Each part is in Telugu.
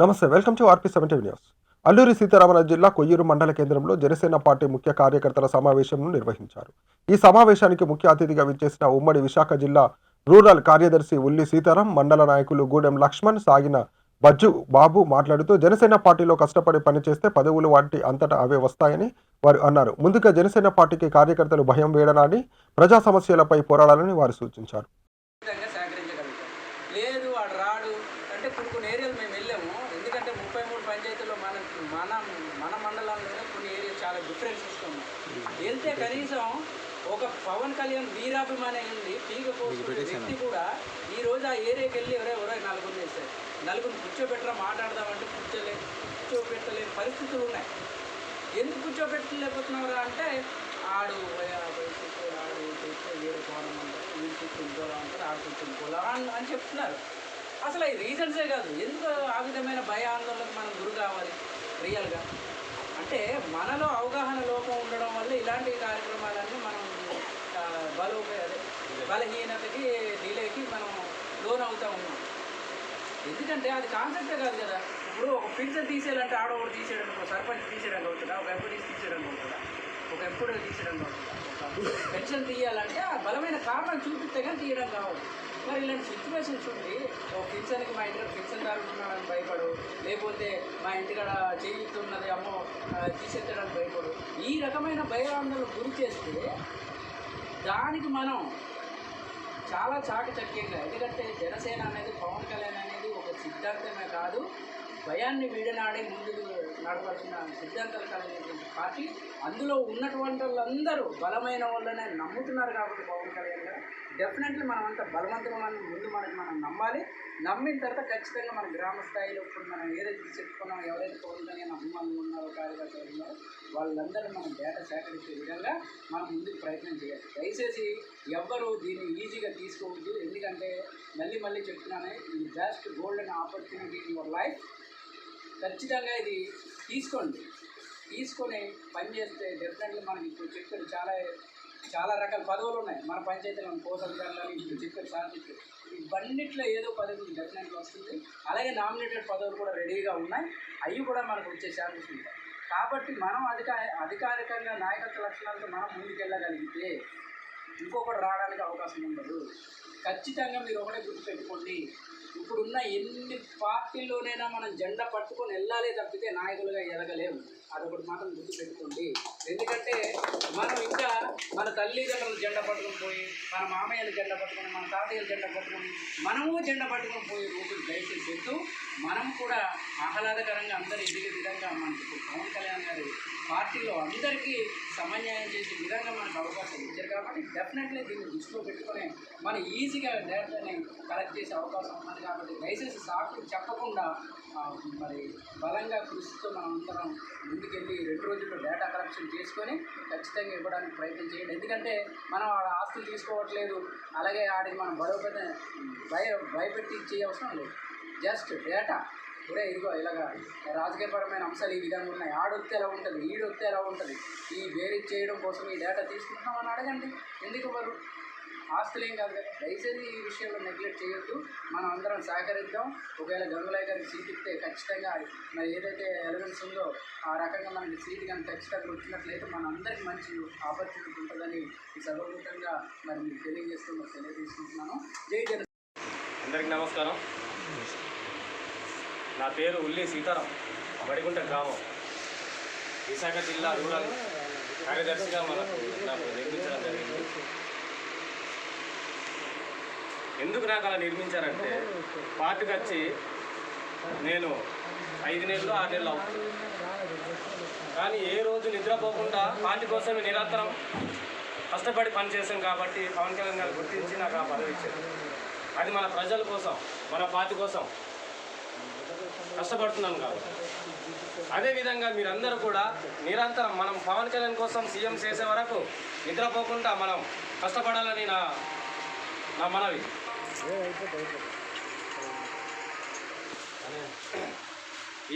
నమస్తే welcome to RP seventy news. Alluri Sitaramaraju జిల్లా కొయ్యూరు మండల కేంద్రంలో జనసేన పార్టీ ముఖ్య కార్యకర్తల సమావేశంను నిర్వహించారు. ఈ సమావేశానికి ముఖ్య అతిథిగా విచ్చేసిన ఉమ్మడి విశాఖ జిల్లా రూరల్ కార్యదర్శి ఉల్లి సీతారాం మండల నాయకులు గూడెం లక్ష్మణ్ సాగిన బజ్జు బాబు మాట్లాడుతూ జనసేన పార్టీలో కష్టపడి పనిచేస్తే పదవులు వాటి అంతటా అవే వస్తాయని వారు అన్నారు. ముందుగా జనసేన పార్టీకి కార్యకర్తలు భయం వేయడనాడి ప్రజా సమస్యలపై పోరాడాలని వారు సూచించారు. లేదు వాడు రాడు. అంటే కొన్ని ఏరియాలు మేము మన మన మండలంలోనే కొన్ని ఏరియాలు చాలా డిఫరెన్సెస్ ఉన్నాయి. వెళ్తే కనీసం ఒక పవన్ కళ్యాణ్ వీరాభిమాని ఉండి పీక వ్యక్తి కూడా ఈ రోజు ఆ ఏరియాకి వెళ్ళి ఎవరో ఎవరో నలుగురు చేశారు. నలుగురు కూర్చోబెట్టరా మాట్లాడదామంటే కూర్చోలే కూర్చోబెట్టలేని పరిస్థితులు ఉన్నాయి. ఎందుకు కూర్చోబెట్టలేకపోతున్నారా అంటే ఆడు ఆడు వేరే కోణం అంటారు వీడు ఇంకోలా అంటారు ఆడు చూస్తే ఇంకోలా అని చెప్తున్నారు. అసలు ఈ రీజన్సే కాదు. ఎందుకు ఆ విధమైన భయ ఆందోళనకు మనం గురి కావాలి? రియల్గా. అంటే మనలో అవగాహన లోపం ఉండడం వల్ల ఇలాంటి కార్యక్రమాలన్నీ మనం బలో బలోపే బలహీనతకి డిలేకి మనం లోన్ అవుతూ ఉన్నాం. ఎందుకంటే అది కాన్సెప్టే కాదు కదా. ఇప్పుడు ఒక ఫిక్సర్ తీసేయాలంటే ఆడవాడు ఒకటి తీసేయడానికి ఒక సర్పంచ్ తీసేయడానికి అవుతుందా ఒక ఎంపీడీ తీసేయడానికి అవుతుందా ఒక ఎంపీడీ తీసేయడానికి అవుతుందా ఒక పెన్షన్ తీయాలంటే ఆ బలమైన కారణం చూపిస్తే కానీ తీయడం కావాలి. మరి ఇలాంటి సిచ్యువేషన్స్ ఉండి ఒక ఫిక్సర్కి మా ఇంటికాడ ఫిక్సర్ తాగుతున్నాడని భయపడు. లేకపోతే మా ఇంటికాడ చేయుతున్నది అమ్మో తీసేత్తడానికి భయపడు. ఈ రకమైన భయాందోళన గురి చేస్తే దానికి మనం చాలా చాకచక్యంగా ఎందుకంటే జనసేన అనేది పవన్ కళ్యాణ్ అనేది ఒక సిద్ధాంతమే కాదు. భయాన్ని వీడనాడే ముందుకు నడవలసిన సిద్ధాంతాలు కలిగినటువంటి పార్టీ. అందులో ఉన్నటువంటి వాళ్ళందరూ బలమైన వాళ్ళనే నమ్ముతున్నారు కాబట్టి పవన్ కళ్యాణ్ గారు. డెఫినెట్లీ మనం అంత బలవంతమైన ముందు మనకి మనం నమ్మాలి. నమ్మిన తర్వాత ఖచ్చితంగా మన గ్రామ స్థాయిలో ఇప్పుడు మనం ఏదైతే చెప్పుకున్నామో ఎవరైతే పవన్ అభిమానులు ఉన్నారో కార్యకర్తలు ఉన్నారో వాళ్ళందరూ మనం డేటా సేకరించే విధంగా మనం ముందుకు ప్రయత్నం చేయాలి. దయచేసి ఎవ్వరూ దీన్ని ఈజీగా తీసుకోవద్దు ఎందుకంటే మళ్ళీ మళ్ళీ చెప్తున్నానే ఇది best golden opportunity in your life ఖచ్చితంగా ఇది తీసుకోండి. తీసుకొని పని చేస్తే డెఫినెట్లీ మనం ఇప్పుడు చెప్పారు చాలా చాలా రకాల పదవులు ఉన్నాయి. మన పంచాయతీలో కోసంగారు ఇప్పుడు చెప్పారు సార్ చెప్పారు. ఇవన్నిట్లో ఏదో పదవి డెఫినెట్గా వస్తుంది. అలాగే నామినేటెడ్ పదవులు కూడా రెడీగా ఉన్నాయి. అవి కూడా మనకు వచ్చే ఛాన్సెస్ ఉంటాయి కాబట్టి మనం అధిక అధికారికంగా నాయకత్వ లక్షణాలతో మనం ముందుకెళ్ళగలిగితే ఇంకొకటి రావడానికి అవకాశం ఉండదు. ఖచ్చితంగా మీరు ఒకటే గుర్తుపెట్టుకోండి. ఇప్పుడున్న ఎన్ని పార్టీల్లోనైనా మనం జెండా పట్టుకొని వెళ్ళాలి తప్పితే నాయకులుగా ఎదగలేము. అదొకటి మాత్రం గుర్తుపెట్టుకోండి. ఎందుకంటే మనం ఇంకా మన తల్లిదండ్రులు జెండా పట్టుకొని పోయి మన మామయ్యలు జెండా పట్టుకొని మన తాతయ్యలు జెండా పట్టుకొని మనము జెండా పట్టుకొని పోయి రోజులు దయచేసి వద్దు మనం కూడా ఆహ్లాదకరంగా అందరూ ఎదిగే విధంగా మనకి పవన్ కళ్యాణ్ గారు పార్టీలో అందరికీ సమన్యాయం చేసే విధంగా మనకు అవకాశం ఇచ్చారు కాబట్టి డెఫినెట్లీ దీన్ని దృష్టిలో పెట్టుకొని మనం ఈజీగా డేటాని కలెక్ట్ చేసే అవకాశం ఉన్నది కాబట్టి దయచేసి సాకులు చెప్పకుండా మరి బలంగా కృషితో మనం అందరం ముందుకెళ్ళి రెండు రోజుల్లో డేటా కలెక్షన్ చేసుకొని ఖచ్చితంగా ఇవ్వడానికి ప్రయత్నం చేయండి. ఎందుకంటే మనం ఆడ ఆస్తులు తీసుకోవట్లేదు అలాగే ఆడికి మనం బరోపెట్ట భయ భయపెట్టి ఇచ్చే అవసరం లేదు. జస్ట్ డేటా కూడా ఇదిగో ఇలాగా రాజకీయపరమైన అంశాలు ఈ విధంగా ఉన్నాయి. ఆడొత్తే ఎలా ఉంటుంది? ఈడొత్తే ఎలా ఉంటుంది? ఈ వేరే చేయడం కోసం ఈ డేటా తీసుకుంటున్నాం అని అడగండి. ఎందుకు ఇవ్వరు? ఆస్తులు కాదు కదా దయచేసి ఈ విషయంలో నెగ్లెక్ట్ చేయొద్దు. మనం అందరం సహకరిద్దాం. ఒకవేళ గంగులాయ్ గారికి సీట్ ఇస్తే ఖచ్చితంగా మరి ఏదైతే ఎలిమెంట్స్ ఉందో ఆ రకంగా మనకి సీట్ కానీ ఖచ్చితంగా వచ్చినట్లయితే మన అందరికి మంచి ఆపర్చునిటీ ఉంటుందని ఈ సర్వభూతంగా మరి మీకు తెలియజేస్తూ మరి తెలియజేసుకుంటున్నాను. జై జన అందరికీ నమస్కారం. నా పేరు ఉల్లి సీతారాం బడిగుంట గ్రామం. విశాఖ జిల్లా రూరల్ కార్యదర్శిగా మనకు నాకు నిర్మించడం జరిగింది. ఎందుకు నాకు అలా నిర్మించారంటే పార్టీకి వచ్చి నేను ఐదు నెలలు ఆరు నెలలు అవుతుంది. కానీ ఏ రోజు నిద్రపోకుండా పార్టీ కోసమే నిరంతరం కష్టపడి పనిచేసాం కాబట్టి పవన్ కళ్యాణ్ గారు గుర్తించి నాకు ఆ పదవి ఇచ్చారు. అది మన ప్రజల కోసం మన పార్టీ కోసం. కష్టపడుతున్నాం కాబట్టి. అదేవిధంగా మీరందరూ కూడా నిరంతరం మనం పవన్ కళ్యాణ్ కోసం సీఎం చేసే వరకు నిద్రపోకుండా మనం కష్టపడాలని నా నా మనవి.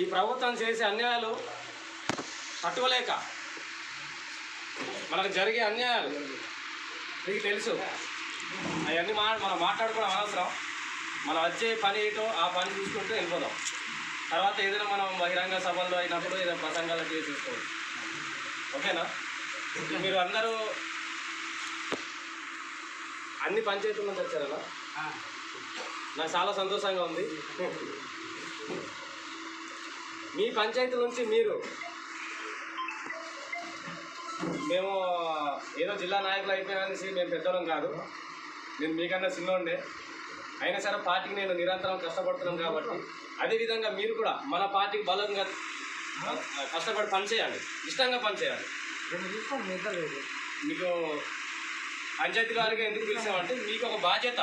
ఈ ప్రభుత్వం చేసే అన్యాయాలు తట్టుకోలేక మనకు జరిగే అన్యాయాలు మీకు తెలుసు. అవన్నీ మా మనం మాట్లాడుకోవడం అనవసరం. మనం వచ్చే పని ఏంటో ఆ పని చూసుకుంటూ వెళ్ళిపోదాం. తర్వాత ఏదైనా మనం బహిరంగ సభల్లో అయినప్పుడు ఏదైనా ప్రసంగాలు చేసేసుకోవచ్చు ఓకేనా? మీరు అందరూ అన్ని పంచాయతీల నుంచి వచ్చారనా? నాకు చాలా సంతోషంగా ఉంది. మీ పంచాయతీ నుంచి మీరు మేము ఏదో జిల్లా నాయకులు అయిపోయానేసి మేము పెద్దలం కాదు. నేను మీకన్నా చిన్నోండే అయినా సరే పార్టీకి నేను నిరంతరం కష్టపడుతున్నాం కాబట్టి అదేవిధంగా మీరు కూడా మన పార్టీకి బలంగా కష్టపడి పనిచేయాలి. ఇష్టంగా పనిచేయాలి. మీకు పంచాయతీ గారికి ఎందుకు పిలిచామంటే మీకు ఒక బాధ్యత.